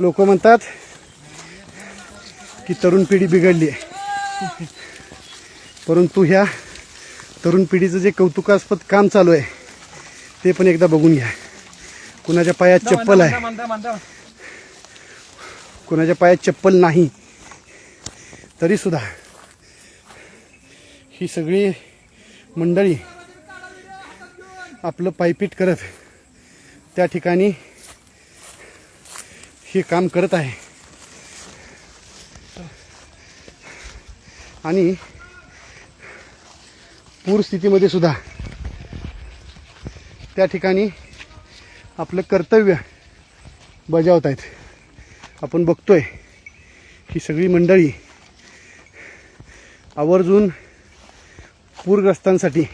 लोक म्हणतात की तरुण पिढी बिघडली आहे. परंतु ह्या तरुण पिढीचं जे कौतुकास्पद काम चालू आहे ते पण एकदा बघून घ्या. कुणाच्या पायात चप्पल आहे? कुणाच्या पायात चप्पल नाही तरी सुद्धा ही सगळी मंडळी आपलं पायपीट करत त्या ठिकाणी हे काम करत आहे. आणि पूर स्थितीमध्ये सुद्धा त्या ठिकाणी आपलं कर्तव्य बजावत आहेत. आपण बघतोय ही सगळी मंडळी आवर्जून पूरग्रस्तांसाठी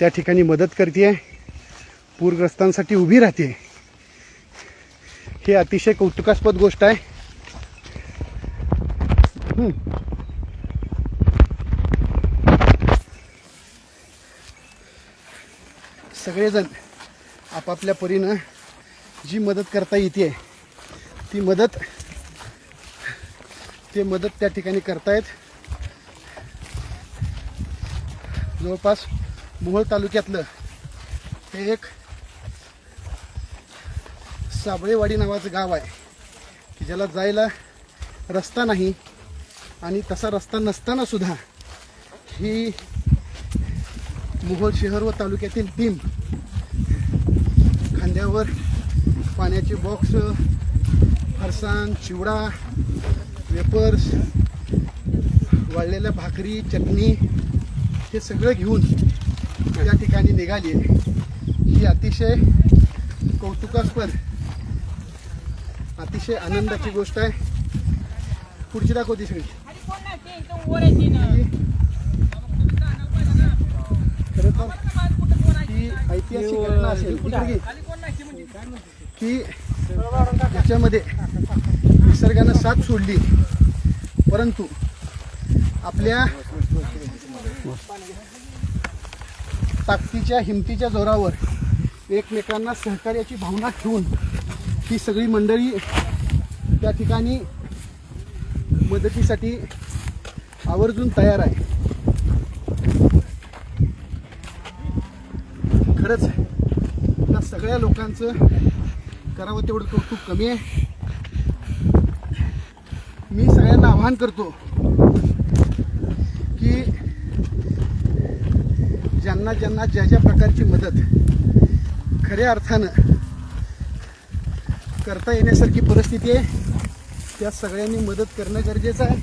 त्या ठिकाणी मदत करते पूरग्रस्तांसाठी उभी राहते हे अतिशय कौतुकास्पद गोष्ट आहे. सगळेजण आपापल्या परीनं जी मदत करता येते ती मदत ते मदत त्या ठिकाणी करतायत. जवळपास मोहोळ तालुक्यातलं हे एक साबळेवाडी नावाचं गाव आहे की ज्याला जायला रस्ता नाही आणि तसा रस्ता नसताना सुद्धा ही मोहोळ शहर व तालुक्यातील टीम खांद्यावर पाण्याचे बॉक्स फरसाण चिवडा वेपर्स वाळलेल्या भाकरी चटणी हे सगळं घेऊन त्या ठिकाणी निघाली आहे. ही अतिशय कौतुकास्पद अतिशय आनंदाची गोष्ट आहे. पुढची दाखवती सगळी. खरं तर ही ऐतिहासिक घटना असेल. घे. की ज्याच्यामध्ये निसर्गानं साथ सोडली. परंतु आपल्या ताकदीच्या हिमतीच्या जोरावर एकमेकांना सहकार्याची भावना ठेवून ही सगळी मंडळी त्या ठिकाणी मदतीसाठी आवर्जून तयार आहे खरंच त्या सगळ्या लोकांचं करावं तेवढं कौतुक कमी आहे. मी सगळ्यांना आवाहन करतो की ज्यांना ज्यांना ज्या ज्या प्रकारची मदत खऱ्या अर्थानं करता येण्यासारखी परिस्थिती आहे त्या सगळ्यांनी मदत करणं गरजेचं आहे.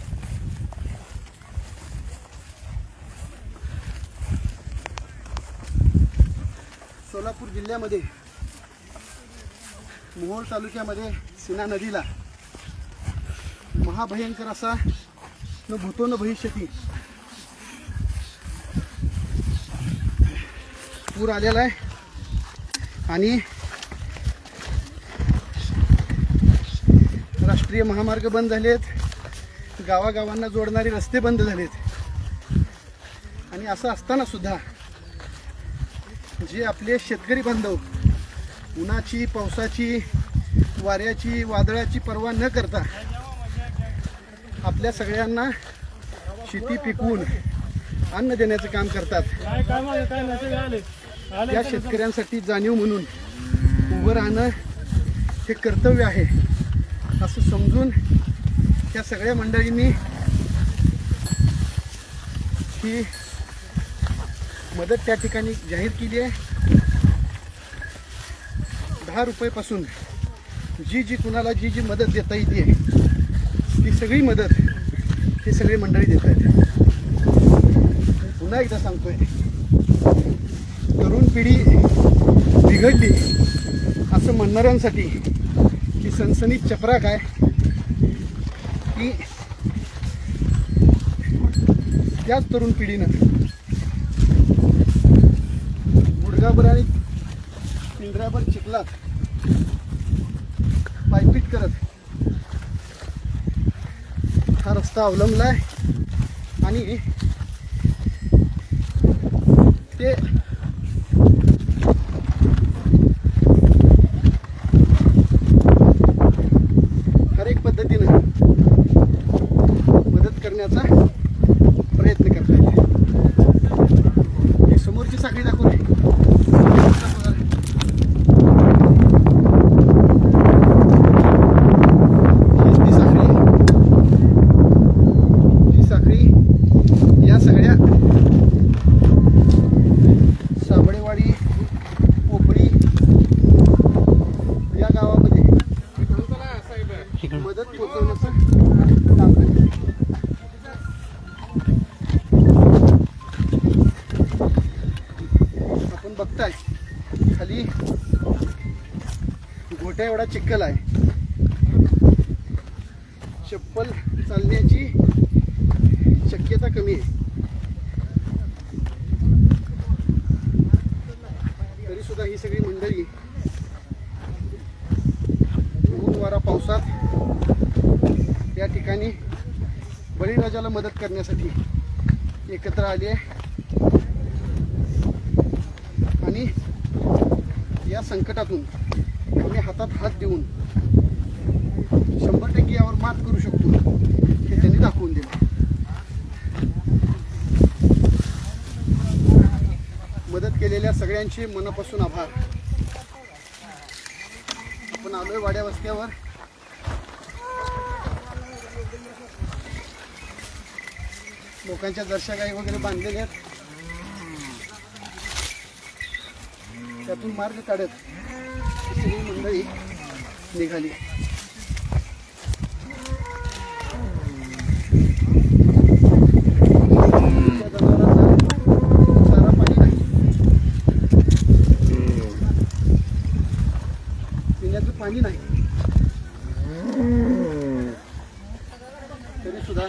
सोलापूर जिल्ह्यामध्ये मोहोळ तालुक्यामध्ये सीना नदीला महाभयंकर असा न भूतो न भविष्यती पूर आलेला आहे. आणि राष्ट्रीय महामार्ग बंद झालेत. गावागावांना जोडणारे रस्ते बंद झालेत. आणि असं असताना सुद्धा जे आपले शेतकरी बांधव उन्हाची पावसाची वाऱ्याची वादळाची पर्वा न करता आपल्या सगळ्यांना शेती पिकवून अन्न देण्याचं काम करतात. या शेतकऱ्यांसाठी जाणीव म्हणून उभं राहणं हे कर्तव्य आहे. असं समजून त्या सगळ्या मंडळींनी ही मदत त्या ठिकाणी जाहीर केली आहे. दहा रुपयेपासून जी जी कुणाला जी जी मदत देता येते ती सगळी मदत ही सगळी मंडळी देत आहेत पुन्हा एकदा सांगतोय तरुण पिढी बिघडली असं म्हणणाऱ्यांसाठी ही सनसनीत चपरा काय? की त्याच तरुण पिढीनं गुडघाभर आणि पिंजऱ्याभर चिखलात पायपीट करत हा रस्ता अवलंबला आहे. आणि ते गोट्या एवढा चिखल आहे. चप्पल चालण्याची शक्यता कमी आहे. तरी सुद्धा ही सगळी मंडळी वारा पावसात या ठिकाणी बळीराजाला मदत करण्यासाठी एकत्र आली आहे. आणि या संकटातून आम्ही हातात हात देऊन शंभर टक्के यावर मात करू शकतो हे त्यांनी दाखवून दिलं. मदत केलेल्या सगळ्यांचे मनापासून आभार. आपण आलोय वाड्या वस्त्यावर. लोकांच्या दर्शकाई गाई वगैरे बांधलेल्या आहेत. त्यातून मार्ग काढत निघाली. पाणी नाही पाणी नाही. तरी सुद्धा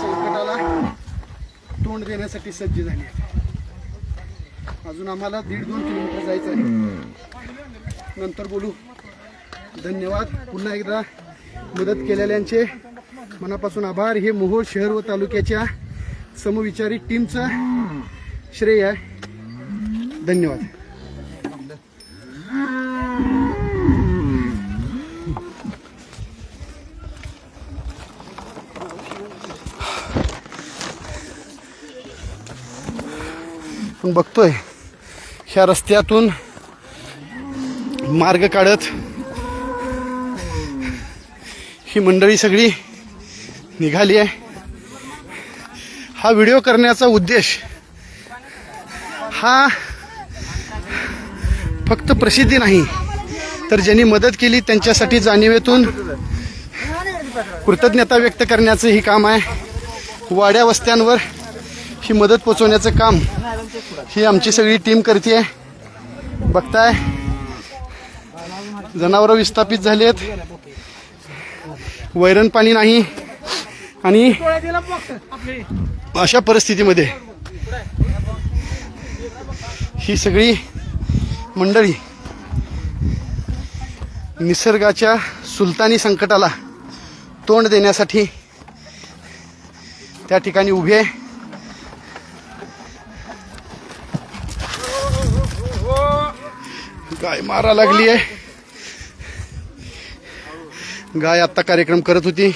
संकटाला तोंड देण्यासाठी सज्ज झाली आहे. इथून आम्हाला दीड दोन किलोमीटर जायचं आहे. नंतर बोलू. धन्यवाद. पुन्हा एकदा मदत केलेल्यांचे मनापासून आभार. हे मोहोळ शहर व तालुक्याच्या समविचारी टीमचं श्रेय आहे. धन्यवाद. पण बघतोय. ह्या रस्त्यातून मार्ग काढत ही मंडळी सगळी निघाली आहे. हा व्हिडिओ करण्याचा उद्देश हा फक्त प्रसिद्धी नाही तर ज्यांनी मदत केली त्यांच्यासाठी जाणीवेतून कृतज्ञता व्यक्त करण्याचं ही काम आहे. वाड्या वस्त्यांवर ही मदत पोचवण्याचं काम ही आमची सगळी टीम करते बघताय. जनावरं विस्थापित झाली आहेत वैरण पाणी नाही. आणि अशा परिस्थितीमध्ये ही सगळी मंडळी निसर्गाच्या सुलतानी संकटाला तोंड देण्यासाठी त्या ठिकाणी उभी. गाय मारा लागली आहे. गाय आत्ता कार्यक्रम करत होती.